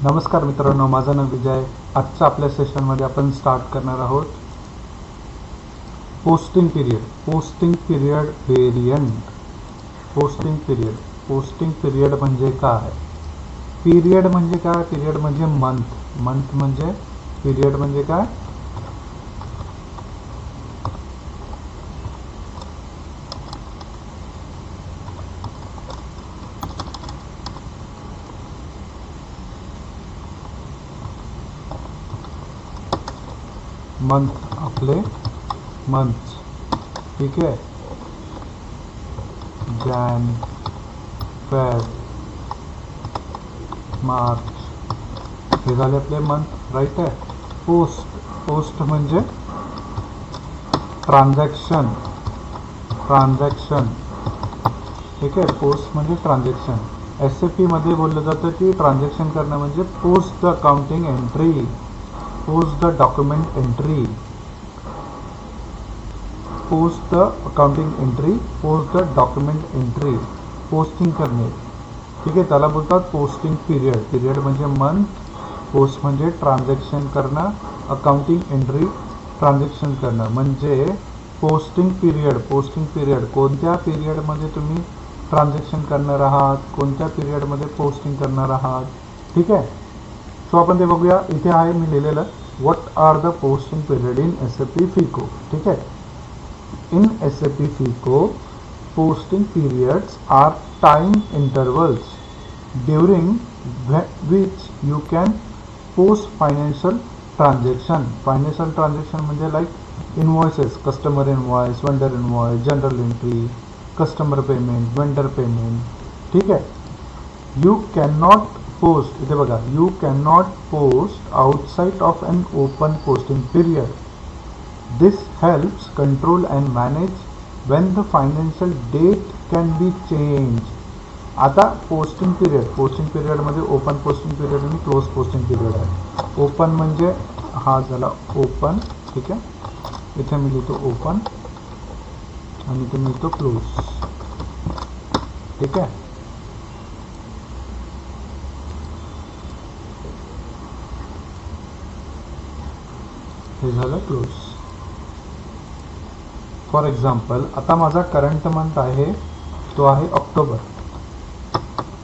नमस्कार मित्रांनो माझं नाव विजय. आजच्या आपल्या सेशनमध्ये आपण स्टार्ट करणार आहोत. Posting period posting period variant posting period posting period म्हणजे काय? पिरियड म्हणजे काय? पिरियड म्हणजे मंथ मंथ म्हणजे पिरियड म्हणजे काय? मंथ आपले. मंथ ठीक आहे? जॅन फेब मार्च हे झाले आपले मंथ राईट आहे? पोस्ट पोस्ट म्हणजे ट्रान्झॅक्शन ट्रान्झॅक्शन ठीक आहे? पोस्ट म्हणजे ट्रान्झॅक्शन एस ए पीमध्ये बोललं जातं की ट्रान्झॅक्शन करणं म्हणजे post the accounting entry post the document entry post the accounting entry post the document entry posting करणे. ठीक आहे त्याला बोलतात पोस्टिंग पिरियड पिरियड म्हणजे मंथ पोस्ट म्हणजे ट्रान्झॅक्शन करणं. अकाउंटिंग एंट्री ट्रान्झॅक्शन करणं. म्हणजे पोस्टिंग पिरियड पोस्टिंग पिरियड कोणत्या पिरियडमध्ये तुम्ही ट्रान्झॅक्शन करणार आहात? कोणत्या पिरियडमध्ये पोस्टिंग करणार आहात? ठीक आहे? सो आपण ते बघूया इथे आहे मी लिहिलेलं what are the posting period in S A P FICO ठीक आहे in S A P FICO posting periods are time intervals during which you can post financial transaction financial transaction म्हणजे like invoices customer invoice vendor invoice general entry customer payment vendor payment ठीक आहे you can not post इथे बघा you cannot post outside of an open posting period this helps control and manage when the financial date can be change आता posting period posting पिरियडमध्ये open posting period आणि close posting period आहे open म्हणजे हा झाला open ठीक आहे इथे मी लिहितो ओपन आणि इथे मी लिहितो क्लोज ठीक आहे हे झालं क्लोज फॉर एक्झाम्पल आता माझा करंट मंथ आहे तो आहे ऑक्टोबर.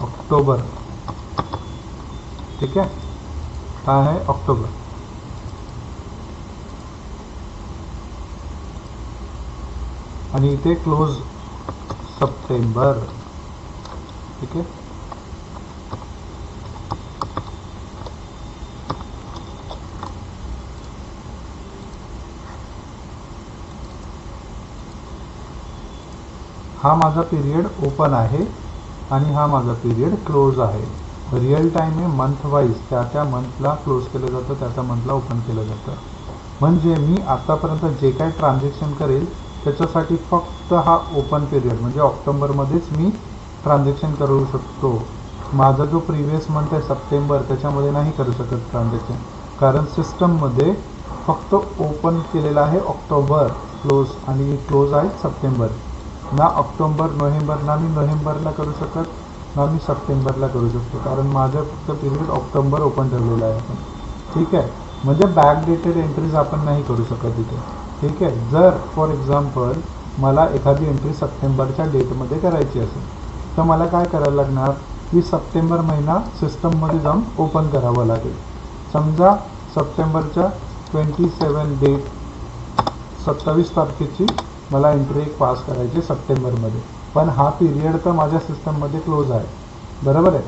ऑक्टोबर. ठीक आहे? हा आहे ऑक्टोबर. आणि इथे क्लोज सप्टेंबर. ठीक आहे? हा माझा पिरियड ओपन आहे आणि हा माझा पिरियड क्लोज आहे. रिअल टाईम हे मंथ वाईज त्या त्या मंथला क्लोज केलं जातं त्या त्या मंथला ओपन केलं जातं. म्हणजे मी आतापर्यंत जे काही ट्रान्झॅक्शन करेल त्याच्यासाठी फक्त हा ओपन पिरियड म्हणजे ऑक्टोबरमध्येच मी ट्रान्झॅक्शन करू शकतो. माझा जो प्रिव्हियस मंथ आहे सप्टेंबर त्याच्यामध्ये नाही करू शकत ट्रान्झॅक्शन कारण सिस्टममध्ये फक्त ओपन केलेलं आहे ऑक्टोबर क्लोज आणि क्लोज आहे सप्टेंबर. ना ऑक्टोबर नोव्हेंबर ना मी नोव्हेंबरला करू शकत ना मी सप्टेंबरला करू शकतो. कारण माझं फक्त पिरियड ऑक्टोबर ओपन ठेवलेलं आहे. आपण ठीक आहे? म्हणजे बॅक डेटेड एंट्रीज आपण नाही करू शकत इथे. ठीक आहे? जर फॉर एक्झाम्पल मला एखादी एंट्री सप्टेंबरच्या डेटमध्ये करायची असेल तर मला काय करायला लागणार? की सप्टेंबर महिना सिस्टममध्ये जाऊन ओपन करावं लागेल. समजा सप्टेंबरच्या ट्वेंटी सेवन डेट सत्तावीस तारखेची मला एंट्री एक पास करायची सप्टेंबरमध्ये. पण हा पिरियड तर माझ्या सिस्टममध्ये क्लोज आहे. बरोबर आहे?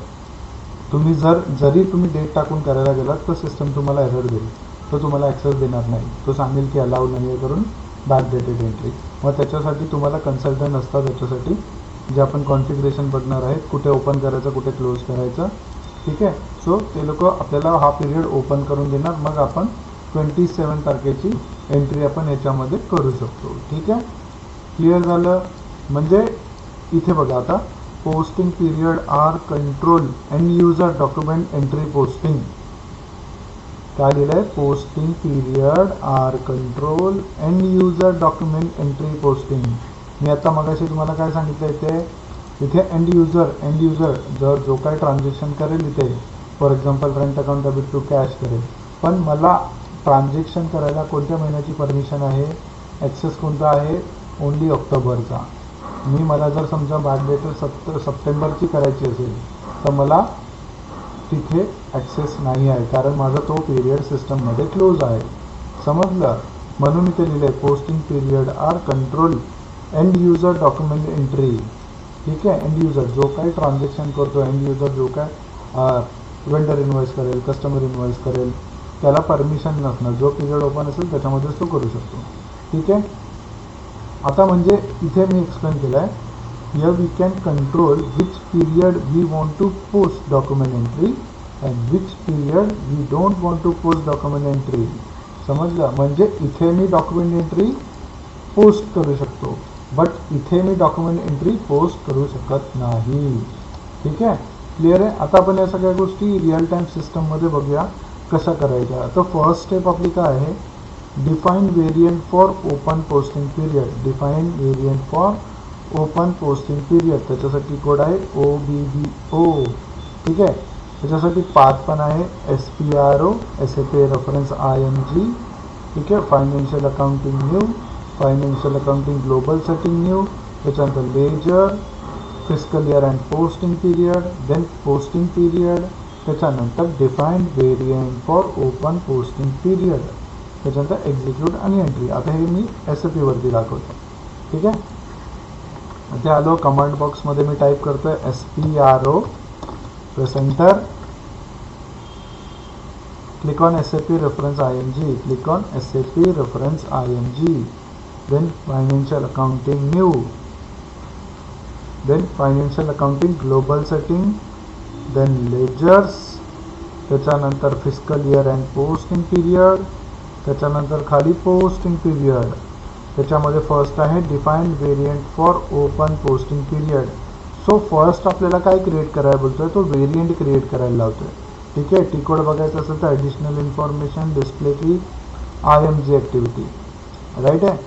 तुम्ही जर जरी तुम्ही डेट टाकून करायला गेलात तर सिस्टम तुम्हाला एरर देईल. तो तुम्हाला ॲक्सेस देणार नाही. तो सांगेल की अलाउड नाही आहे करून बॅक डेटेड एंट्री मग त्याच्यासाठी तुम्हाला कन्सल्टंट असतात त्याच्यासाठी. जे आपण कॉन्फिगरेशन बघणार आहेत कुठे ओपन करायचं कुठे क्लोज करायचं. ठीक आहे? सो ते लोक आपल्याला हा पिरियड ओपन करून देणार. मग आपण ट्वेंटी सेवन तारखेची एंट्री आपण याच्यामध्ये करू शकतो. ठीक आहे? क्लिअर झालं? म्हणजे इथे बघा आता. Posting period are control end user document entry posting काय लिहिलं आहे? Posting period are control end user document entry posting मी आता मगाशी तुम्हाला काय सांगितलं इथे? इथे एंड युजर एंड युजर जर जो काय ट्रान्झॅक्शन करेल इथे. For example rent account debit to cash करेल. पण मला ट्रान्झॅक्शन करायला कोणत्या महिन्याची परमिशन आहे? ॲक्सेस कोणता आहे? ओन्ली ऑक्टोबरचा. मी मला जर समजा बॅक डेट सप्ट सप्टेंबरची करायची असेल तर मला तिथे ॲक्सेस नाही आहे कारण माझा तो पिरियड सिस्टममध्ये क्लोज आहे. समजलं? म्हणून इथे लिहिलं आहे posting period are control end user document entry ठीक आहे? एंड युजर जो काही ट्रान्झॅक्शन करतो एंड युजर जो काय वेंडर इन्व्हॉइस करेल कस्टमर इन्व्हॉइस करेल त्याला परमिशन नसणार. जो पिरियड ओपन असेल त्याच्यामध्येच तो करू शकतो. ठीक आहे? आता म्हणजे इथे मी एक्सप्लेन केलं आहे why we can control which period we want to post document entry and which period we don't want to post document entry समजलं? म्हणजे इथे मी डॉक्युमेंट एंट्री पोस्ट करू शकतो. बट इथे मी डॉक्युमेंट एंट्री पोस्ट करू शकत नाही. ठीक आहे? क्लिअर आहे? आता आपण या सगळ्या गोष्टी रिअल टाईम सिस्टममध्ये बघूया. कशा करायच्या तर फ़र्स्ट स्टेप आपली काय आहे define variant for open posting period define variant for open posting period त्याच्यासाठी कोड आहे ओ बी बी ओ ठीक आहे त्याच्यासाठी पाथ पण आहे S P R O S A P reference I M G ठीक आहे financial accounting new financial accounting global setting new त्याच्यानंतर ledger fiscal year and posting period then posting period त्याच्यानंतर defined variant for open posting period त्याच्यानंतर execute आणि entry आता हे मी S A पीवरती दाखवतो. ठीक आहे? इथे आलो कमांड बॉक्समध्ये मी टाईप करतोय S P R O press enter click on S A P reference I M G click on S A P reference I M G then financial accounting new then financial accounting global setting then ledgers त्याच्यानंतर fiscal year and posting period त्याच्यानंतर खाली posting period त्याच्यामध्ये first आहे defined variant for open posting period so first आपल्याला काय create करायला बोलतोय? तो व्हेरियंट क्रिएट करायला लावतोय. ठीक आहे? टी कोड बघायचं असेल तर additional information display key I M G activity right आहे?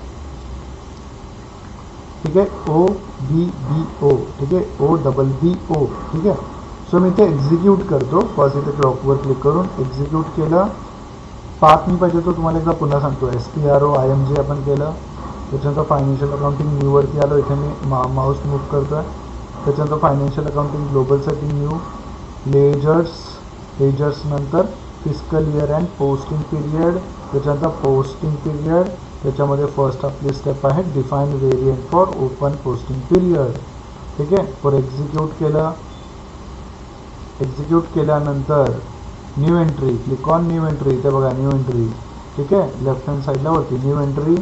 ठीक आहे? ओ बी बी ओ ठीक आहे? ओ डबल बी ओ ठीक आहे? सो मी ते एक्झिक्यूट करतो. फर्स्ट इथे क्लॉकवर क्लिक करून एक्झिक्यूट केलं. पाच मी पाहिजे तो तुम्हाला एकदा पुन्हा सांगतो. S P R O I M G आपण केलं. त्याच्यानंतर फायनान्शियल अकाउंटिंग न्यूवरती आलो. इथे मी मा माऊस मूव्ह करतो आहे त्याच्यानंतर फायनान्शियल अकाउंटिंग ग्लोबलसाठी न्यू लेजर्स लेजर्स नंतर fiscal year and posting period त्याच्यानंतर पोस्टिंग पिरियड त्याच्यामध्ये फर्स्ट आपली स्टेप आहे define variant for open posting period ठीक आहे? फॉर एक्झिक्यूट केलं. एक्झिक्यूट केल्यानंतर new entry click on new entry इथे बघा न्यू एंट्री ठीक आहे? लेफ्ट हँड साईडला वरती. न्यू एंट्री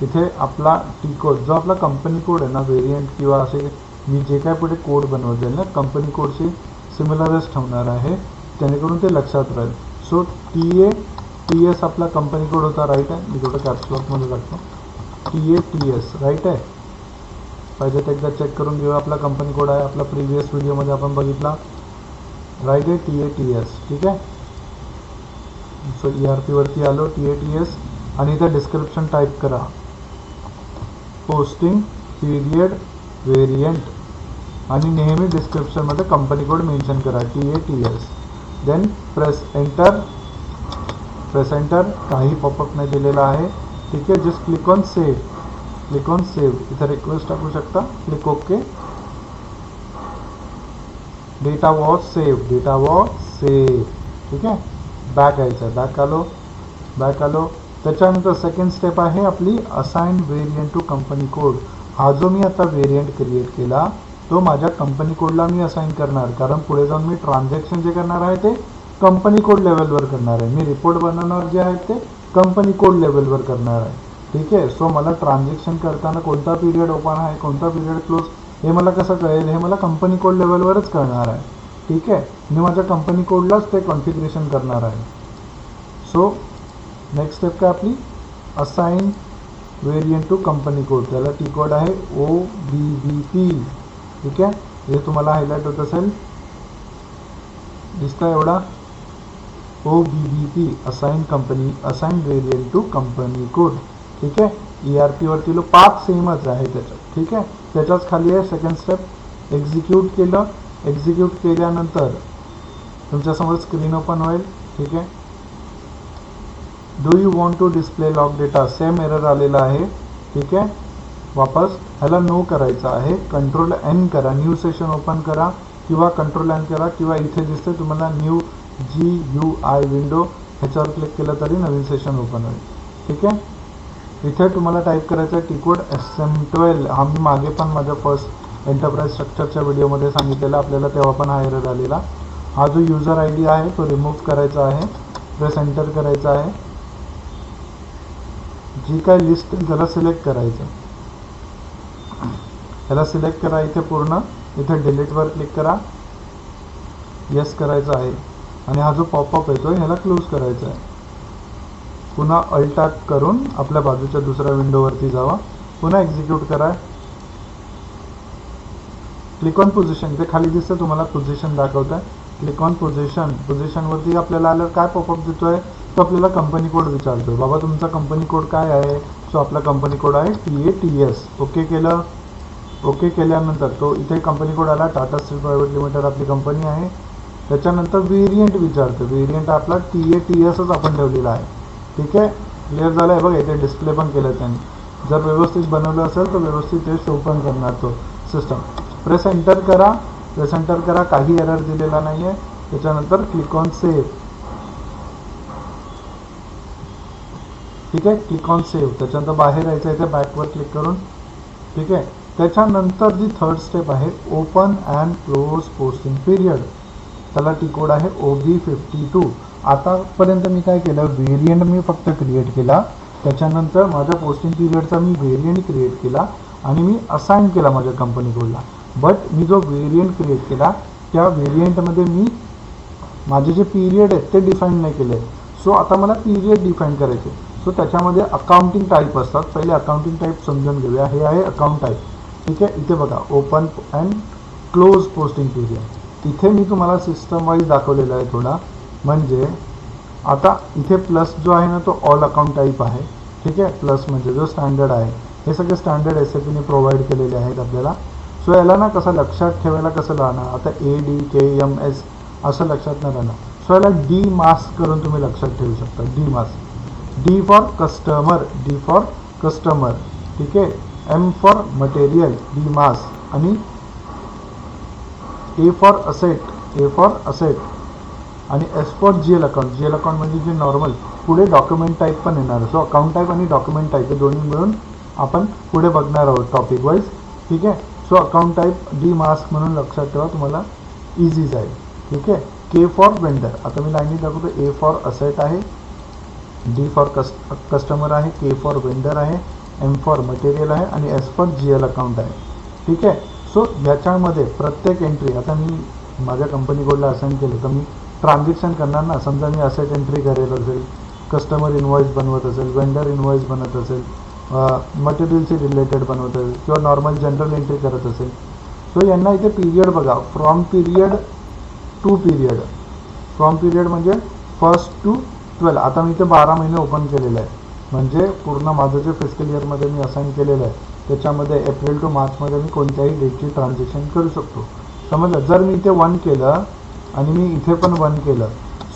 इथे आपला टी कोड जो आपला कंपनी कोड आहे ना व्हेरियंट किंवा असे मी जे काय पुढे कोड बनवत जाईल ना कंपनी कोडशी सिमिलरच ठेवणार आहे. जेणेकरून ते लक्षात राहील. So T A T S आपला कंपनी कोड होता राईट आहे? मी थोडं कॅप्सलॉकमध्ये टाकतो. T A T S right आहे? पाहिजे तर एकदा चेक करून घेऊया आपला कंपनी कोड आहे. आपला प्रिव्हियस व्हिडिओमध्ये आपण बघितला. राईट आहे टी ए टी एस ठीक आहे सो ई आर पीवरती आलो टी ए टी एस आणि इथं डिस्क्रिप्शन टाईप करा. पोस्टिंग पीरियड व्हेरियंट आणि नेहमी डिस्क्रिप्शनमध्ये कंपनी कोड मेन्शन करा T A T S then press enter press enter काही पॉपअप नाही दिलेला आहे. ठीक आहे just click on save click on save इथं रिक्वेस्ट टाकू शकता? Click okay data was save data was save ठीक आहे? बॅक यायचं बॅक आलो. बॅक आलो. त्याच्यानंतर सेकंड स्टेप आहे आपली assign variant to company code हा जो मी आता व्हेरियंट क्रिएट केला तो माझ्या कंपनी कोडला मी असाइन करणार. कारण पुढे जाऊन मी ट्रान्झॅक्शन जे करणार आहे ते कंपनी कोड लेवलवर करणार आहे. मी रिपोर्ट बनवणार जे आहे ते कंपनी कोड लेवलवर करणार आहे. ठीक आहे? सो मला ट्रान्झॅक्शन करताना कोणता पिरियड ओपन आहे कोणता पिरियड क्लोज हे मला कसं कळेल? हे मला कंपनी कोड लेवलवरच कळणार आहे. ठीक आहे? मी माझ्या कंपनी कोडलाच ते कॉन्फिगरेशन करणार आहे. सो नेक्स्ट स्टेप काय आपली? Assign variant to company code त्याला टी कोड आहे ओ बी बी पी ठीक आहे? हे तुम्हाला हायलाईट होत असेल. दिसतं एवढा? O B B P assign company assign variant to company code ठीक आहे? ई आर पीवरती लो पाच सेमच आहे त्याच्यात ठीक आहे? त्याच्याच खाली आहे सेकंड स्टेप एक्झिक्यूट केलं. एक्झिक्यूट केल्यानंतर तुमच्यासमोर स्क्रीन ओपन होईल ठीक आहे? Do you want to display log data same error आलेला आहे ठीक आहे? वापस ह्याला नो करायचं आहे. कंट्रोल एन करा. न्यू सेशन ओपन करा. किंवा कंट्रोल एन करा. किंवा इथे दिसते तुम्हाला new G U I window ह्याच्यावर क्लिक केलं तरी नवीन सेशन ओपन होईल ठीक आहे? इथे तुम्हाला टाईप करायचं आहे टिकोड एस एम ट्वेल्व हा मी मागे पण माझ्या फर्स्ट एंटरप्राइज स्ट्रक्चरच्या व्हिडिओमध्ये सांगितलेला आपल्याला तेव्हा पण हायर झालेला आलेला. हा जो युजर आय डी आहे तो रिमूव्ह करायचा आहे प्रेस एंटर करायचा आहे. जी काय लिस्ट त्याला सिलेक्ट करायचं. ह्याला सिलेक्ट करा इथे पूर्ण. इथे डिलीटवर क्लिक करा. येस करायचं आहे. आणि हा जो पॉपअप येतो ह्याला क्लोज करायचा आहे. पुन्हा अल्टात करून आपल्या बाजूच्या दुसऱ्या विंडोवरती जावा. पुन्हा एक्झिक्यूट करा. क्लिक ऑन पोझिशन ते खाली दिसतं तुम्हाला पोझिशन दाखवत आहे क्लिक ऑन पोझिशन पोझिशनवरती आपल्याला आलं काय पॉपअप आहे तो आपल्याला कंपनी कोड विचारतो बाबा तुमचा कंपनी कोड काय आहे? सो आपला कंपनी कोड आहे T A T S okay केलं? ओके केल्यानंतर तो इथे कंपनी कोड आला. टाटा स्टील प्रायव्हेट लिमिटेड आपली कंपनी आहे. त्याच्यानंतर व्हेरियंट विचारतो व्हेरियंट आपला टी ए टी एसच आपण ठेवलेला आहे. ठीक आहे? क्लिअर झालं आहे बघा इथे डिस्प्ले पण केलं त्यांनी. जर व्यवस्थित बनवलं असेल तर व्यवस्थित ते ओपन करणार तो सिस्टम प्रेस एंटर करा. प्रेस एंटर करा. काही एरर दिलेला नाही आहे त्याच्यानंतर क्लिक ऑन सेव्ह ठीक आहे? क्लिक ऑन सेव्ह त्याच्यानंतर बाहेर यायचं इथे बॅकवर क्लिक करून. ठीक आहे? त्याच्यानंतर जी थर्ड स्टेप आहे open and close posting period त्याला टी कोड आहे ओ बी फिफ्टी टू आतापर्यंत मी काय केलं व्हेरियंट मी फक्त क्रिएट केला. त्याच्यानंतर माझ्या पोस्टिंग पिरियडचा मी व्हेरियंट क्रिएट केला आणि मी असाइन केला माझ्या कंपनी कोडला बट मी जो व्हेरियंट क्रिएट केला त्या व्हेरियंटमध्ये मी माझे जे पिरियड आहेत ते डिफाईन नाही केले. सो आता मला पिरियड डिफाईन करायचे. सो त्याच्यामध्ये अकाउंटिंग टाईप असतात. पहिले अकाउंटिंग टाईप समजून घेऊया. हे आहे अकाउंट टाईप ठीक आहे? इथे बघा. Open and close posting period इथे मी तुम्हाला सिस्टम वाईज दाखवलेला आहे थोडा. म्हणजे आता इथे प्लस जो आहे ना तो ऑल अकाउंट टाईप आहे. ठीक आहे? प्लस म्हणजे जो स्टँडर्ड आहे. हे सगळे स्टँडर्ड एस ए पीने प्रोव्हाइड केलेले आहेत आपल्याला. सो याला ना कसं लक्षात ठेवायला कसं राहणार? आता A D K M S असं लक्षात नाही राहणार. सो याला डी मास्क करून तुम्ही लक्षात ठेवू शकता. D mask D for customer D for customer ठीक आहे? M for material D mask आणि A for asset A for asset आणि S for G L account G L account म्हणजे जे नॉर्मल पुढे डॉक्युमेंट टाईप पण येणार सो अकाउंट टाईप आणि डॉक्युमेंट टाईप हे दोन्ही मिळून आपण पुढे बघणार आहोत टॉपिक वाईज ठीक आहे? So account type D mask म्हणून लक्षात ठेवा तुम्हाला इझी जाईल. ठीक आहे? के फॉर वेंडर आता मी लाईनीत दाखवतो. ए फॉर असेट आहे. डी फॉर कस्ट कस्टमर आहे. के फॉर वेंडर आहे. एम फॉर मटेरियल आहे. आणि S for G L account आहे. ठीक आहे? सो याच्यामध्ये प्रत्येक एंट्री आता मी माझ्या कंपनी कोडला असाइन केलं तर मी ट्रान्झॅक्शन करणार ना. समजा मी असेट एंट्री करेल असेल कस्टमर इन्व्हॉइस बनवत असेल वेंडर इन्व्हॉइस बनत असेल मटेरियलशी रिलेटेड बनवत असेल किंवा नॉर्मल जनरल एंट्री करत असेल. सो यांना इथे पिरियड बघा. From period to period from period म्हणजे फर्स्ट टू ट्वेल्व आता मी इथे बारा महिने ओपन केलेलं आहे. म्हणजे पूर्ण माझं जे फिस्कल इयरमध्ये मी असाइन केलेलं आहे त्याच्यामध्ये एप्रिल टू मार्चमध्ये मी कोणत्याही डेटची ट्रान्झॅक्शन करू शकतो. समजलं? जर मी इथे वन केलं आणि मी इथे पण वन केलं.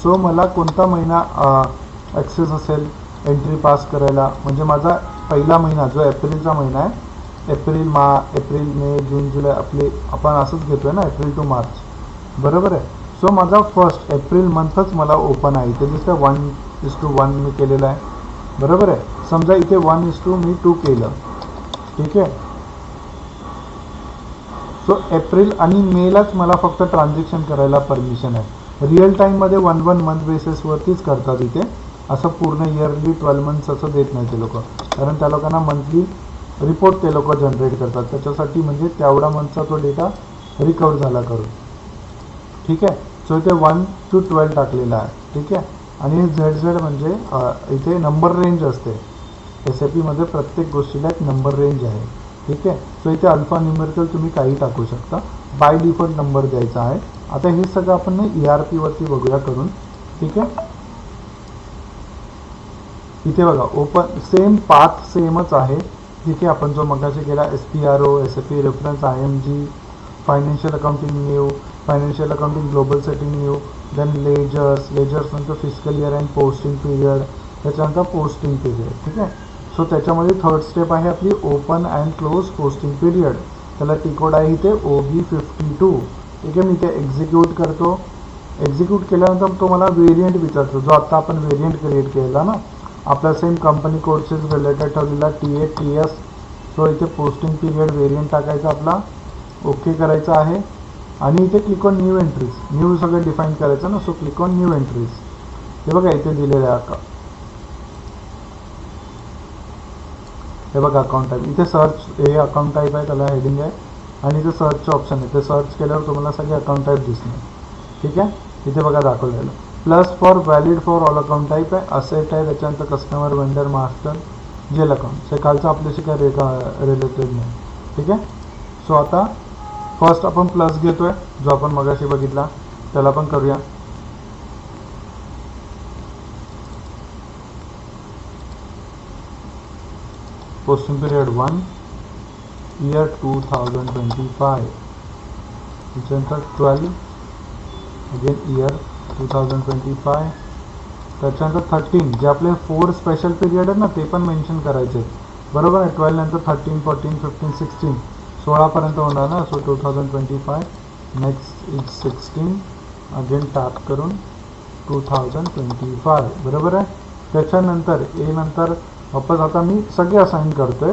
सो मला कोणता महिना ॲक्सेस असेल एंट्री पास करायला? म्हणजे माझा पहिला महिना जो एप्रिलचा महिना आहे एप्रिल मा एप्रिल मे जून जुलै आपले आपण असंच घेतो आहे ना एप्रिल टू मार्च. बरोबर आहे? सो माझा फर्स्ट एप्रिल मंथच मला ओपन आहे. इथे दिसतं वन इज टू वन मी केलेला आहे. बरोबर आहे? समजा इथे वन इज टू मी टू केलं. ठीक आहे? सो एप्रिल आणि मेलाच मला फक्त ट्रान्झॅक्शन करायला परमिशन आहे. रिअल टाईममध्ये वन वन मंथ बेसिसवरतीच करतात इथे. असं पूर्ण इयरली ट्वेल्व मंथ्स असं देत नाही ते लोक. कारण त्या लोकांना मंथली रिपोर्ट ते लोक जनरेट करतात. त्याच्यासाठी म्हणजे तेवढा मंथचा तो डेटा रिकवर झाला करून. ठीक आहे? सो इथे वन टू ट्वेल्व टाकलेला आहे. ठीक आहे? आणि झेड झेड म्हणजे इथे नंबर रेंज असते. एस ए पीमध्ये प्रत्येक गोष्टीला एक नंबर रेंज आहे. ठीक आहे? सो इथे अल्फा न्युमेरिकल तुम्ही काही टाकू शकता. बाय डिफॉल्ट नंबर द्यायचा आहे. आता हे सगळं आपण ई आर पीवरती बघूया करून. ठीक आहे? इथे बघा ओपन सेम पाथ सेमच आहे. ठीक आहे? आपण जो मगाशी केला S P R O S A P reference I M G financial accounting new financial accounting global setting new then ledgers ledgers नंतर fiscal year and posting period त्याच्यानंतर पोस्टिंग पिरियड ठीक आहे? सो त्याच्यामध्ये थर्ड स्टेप आहे आपली open and close posting period त्याला T code आहे इथे ओ बी फिफ्टी टू ठीक आहे मी ते एक्झिक्यूट करतो. एक्झिक्यूट केल्यानंतर तो मला व्हेरियंट विचारतो. जो आता आपण व्हेरियंट क्रिएट केला ना आपला सेम कंपनी कोर्सेस रिलेटेड ठेवलेला T A T S so इथे पोस्टिंग पिरियड व्हेरियंट टाकायचा आपला. ओके करायचा आहे. आणि इथे click on new entries new सगळं डिफाईन करायचं ना so click on new entries हे बघा इथे दिलेलं आहे हे बघा अकाउंट टाईप इथे सर्च हे अकाउंट टाईप आहे त्याला हेडिंग आहे. आणि इथे सर्चचं ऑप्शन आहे. ते सर्च केल्यावर तुम्हाला सगळे अकाउंट टाईप दिसणार. ठीक आहे? इथे बघा दाखवलेलं plus for valid for all account type आहे. असेट आहे त्याच्यानंतर customer vendor master gel account हे कालचं आपल्याशी काय रिलेटेड नाही. ठीक आहे? सो आता फर्स्ट आपण प्लस घेतोय जो आपण मगाशी बघितला त्याला पण करूया. Posting period one year two thousand twenty five त्याच्यानंतर twelve again year two thousand twenty five त्याच्यानंतर थर्टीन जे आपले फोर स्पेशल पिरियड आहेत ना ते पण मेन्शन करायचे बरोबर आहे ट्वेल्व नंतर थर्टीन फोर्टीन फिफ्टीन सिक्स्टीन सोळापर्यंत होणार ना so two thousand twenty five next is sixteen again tap करून टू थाउजंड ट्वेंटी फाय बरोबर आहे? त्याच्यानंतर ए नंतर वापस आता मी सगळे असाईन करतोय.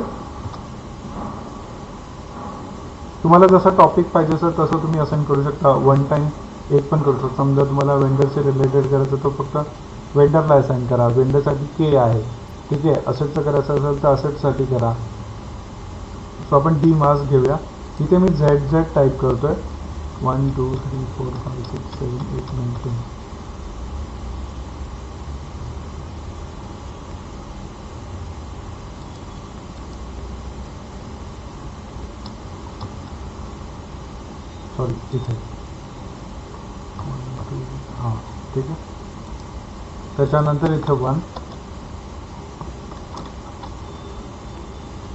तुम्हाला जसं टॉपिक पाहिजे असेल तसं तुम्ही असाईन करू शकता. वन टाईम एक पण करू शकता. समजा तुम्हाला वेंडरचे रिलेटेड करायचं तर फक्त वेंडरला असाईन करा. वेंडरसाठी के आहे. ठीक आहे? असेटचं करायचं असेल तर असेटसाठी करा. सो आपण डी मार्क्स घेऊया. इथे मी झेड झेड टाईप करतोय. One two three four five six seven eight nine ten sorry इथे हां ठीक आहे. त्याच्यानंतर इथे वन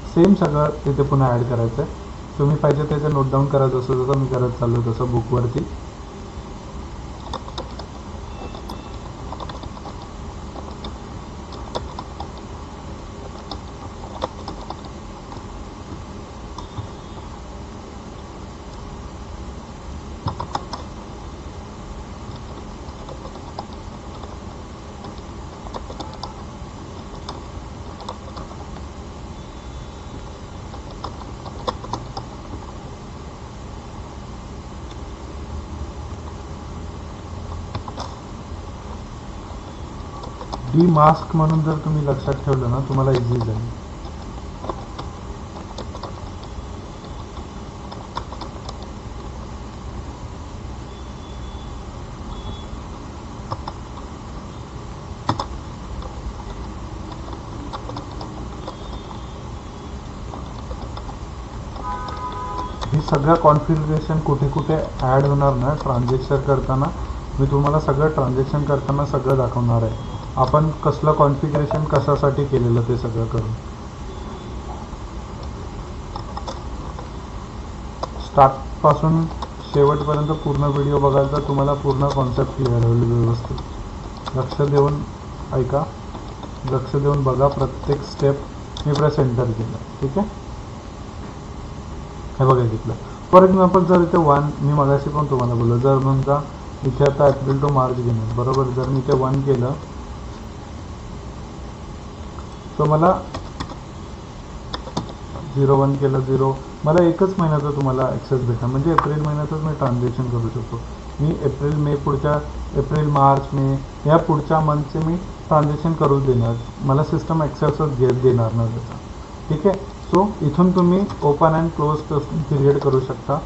सेम सगळं इथे पुन्हा ॲड करायचं आहे तुम्ही पाहिजे त्याचं नोट डाऊन करा जसं जसं मी करत चाललो तसं बुकवरती डी मास्क म्हणून जर तुम्ही लक्षात ठेवलं ना तुम्हाला इझी जाईल. हे सगळं कॉन्फिगरेशन कुठे कुठे ॲड होणार ना ट्रान्झॅक्शन करताना. मी तुम्हाला सगळं ट्रान्झॅक्शन करताना सगळं दाखवणार आहे. आपण कसलं कॉन्फिगरेशन कशासाठी केलेलं ते सगळं करून. स्टार्टपासून शेवटपर्यंत पूर्ण व्हिडिओ बघाल तर तुम्हाला पूर्ण कॉन्सेप्ट क्लिअर होईल व्यवस्थित. लक्ष देऊन ऐका. लक्ष देऊन बघा प्रत्येक स्टेप मी प्रेसेंटर केलं. ठीक आहे? हे बघा घेतलं फॉर एक्झाम्पल जर इथे वन मी मगाशी पण तुम्हाला बोललो जर समजा इथे आता एप्रिल टू मार्च घेणार बरोबर? जर मी इथे वन केलं तर मला झिरो वन केलं झिरो मला एकच महिन्याचा तुम्हाला ॲक्सेस भेटणार म्हणजे एप्रिल महिन्यातच मी ट्रान्झॅक्शन करू शकतो. मी एप्रिल मे पुढच्या एप्रिल मार्च मे या पुढच्या मंथचे मी ट्रान्झॅक्शन करू देणार. मला सिस्टम ॲक्सेसच घे देणार ना त्याचा. ठीक आहे? सो इथून तुम्ही ओपन अँड क्लोज पिरियड करू शकता.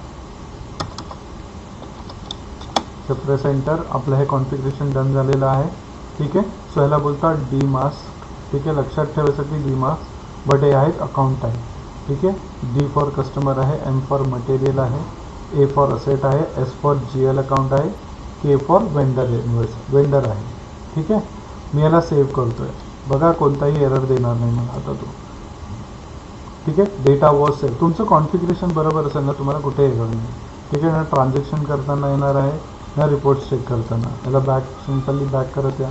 प्रेस एंटर आपलं हे कॉन्फिग्रेशन डन झालेलं आहे. ठीक आहे? सो ह्याला बोलतात डी मास्क ठीक आहे? लक्षात ठेवायसाठी डी मास्क बट हे आहेत अकाउंट टाईप ठीक आहे? डी फॉर कस्टमर आहे एम फॉर मटेरियल आहे ए फॉर असेट आहे S for G L account आहे K for vendor invoice vendor आहे. ठीक आहे? मी याला सेव्ह करतो आहे बघा कोणताही एरर देणार नाही मला आता तो. ठीक आहे? डेटा वॉज सेव्ह तुमचं कॉन्फिग्रेशन बरोबर असेल ना तुम्हाला कुठे एरर नाही. ठीक आहे? ना ट्रान्झॅक्शन करताना येणार आहे ना रिपोर्ट्स चेक करताना. याला बॅक सिम्पली बॅक करत या.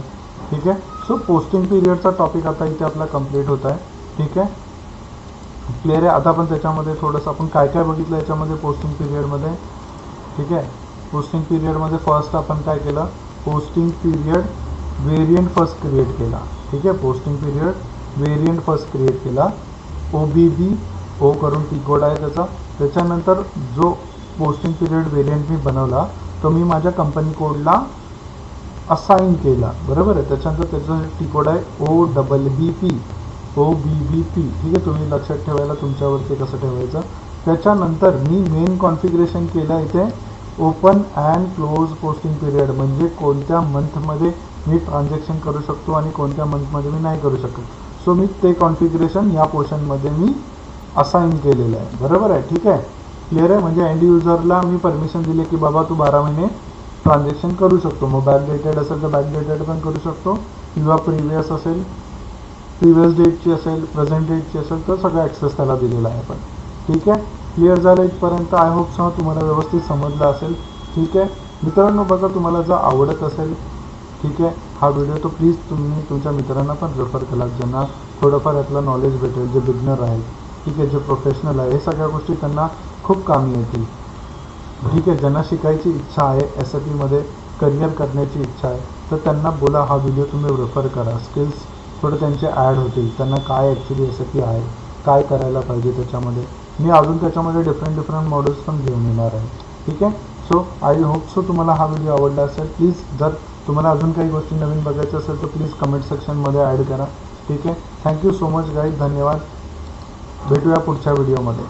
ठीक आहे? सो पोस्टिंग पिरियडचा टॉपिक आता इथे आपला कंप्लीट होत आहे. ठीक आहे? क्लिअर आहे? आता आपण त्याच्यामध्ये थोडंसं आपण काय काय बघितलं याच्यामध्ये पोस्टिंग पिरियडमध्ये ठीक आहे? पोस्टिंग पिरियडमध्ये फर्स्ट आपण काय केलं? Posting period variant first create केला. ठीक आहे? Posting period variant first create केला. ओ बी बी ओ करून टी कोड आहे त्याचा. त्याच्यानंतर जो पोस्टिंग पिरियड व्हेरियंट मी बनवला तो मी माझ्या कंपनी कोडला असाइन केला. बरोबर आहे? त्याच्यानंतर त्याचं टिकोड आहे O double B P O B B P ठीक आहे? तुम्ही लक्षात ठेवायला तुमच्यावरती कसं ठेवायचं? त्याच्यानंतर मी मेन कॉन्फिगरेशन केलं इथे. Open and close posting period म्हणजे कोणत्या मंथमध्ये मी ट्रान्झॅक्शन करू शकतो आणि कोणत्या मंथमध्ये मी नाही करू शकत. सो मी ते कॉन्फिगरेशन या पोर्शनमध्ये मी असाइन केलेलं आहे. बरोबर आहे? ठीक आहे? क्लिअर आहे? म्हणजे एंड युजरला मी परमिशन दिले की बाबा तू बारा महिने ट्रान्झॅक्शन करू शकतो. मग बॅकडेटेड असेल तर बॅकडेटेड पण करू शकतो. किंवा प्रिव्हियस असेल प्रिव्हियस डेटची असेल प्रेझेंट डेटची असेल तर सगळा ॲक्सेस त्याला दिलेला आहे पण. ठीक आहे? क्लिअर झालं इथपर्यंत? आय होप सह तुम्हाला व्यवस्थित समजलं असेल. ठीक आहे? मित्रांनो बघा तुम्हाला जर आवडत असेल ठीक आहे? हा व्हिडिओ तो प्लीज तुम्ही तुमच्या मित्रांना पण रेफर केला ज्यांना थोडंफार यातलं नॉलेज भेटेल जे बिगनर आहे ठीक आहे? जे प्रोफेशनल आहे हे सगळ्या गोष्टी त्यांना खूप कामी येतील. ठीक आहे ज्यांना शिकायची इच्छा आहे एस ए पीमध्ये करिअर करण्याची इच्छा आहे तर त्यांना बोला हा व्हिडिओ तुम्ही रेफर करा. स्किल्स थोडं त्यांचे ॲड होतील. त्यांना काय ॲक्च्युली एस ए पी आहे काय करायला पाहिजे त्याच्यामध्ये. मी अजून त्याच्यामध्ये डिफरंट डिफरंट मॉडेल्स पण घेऊन येणार आहे. ठीक आहे? सो आय होप सो तुम्हाला हा व्हिडिओ आवडला असेल. प्लीज जर तुम्हाला अजून काही गोष्टी नवीन बघायचं असेल तर प्लीज कमेंट सेक्शनमध्ये ॲड करा. ठीक आहे? थँक्यू सो मच गाईज धन्यवाद. भेटूया पुढच्या व्हिडिओमध्ये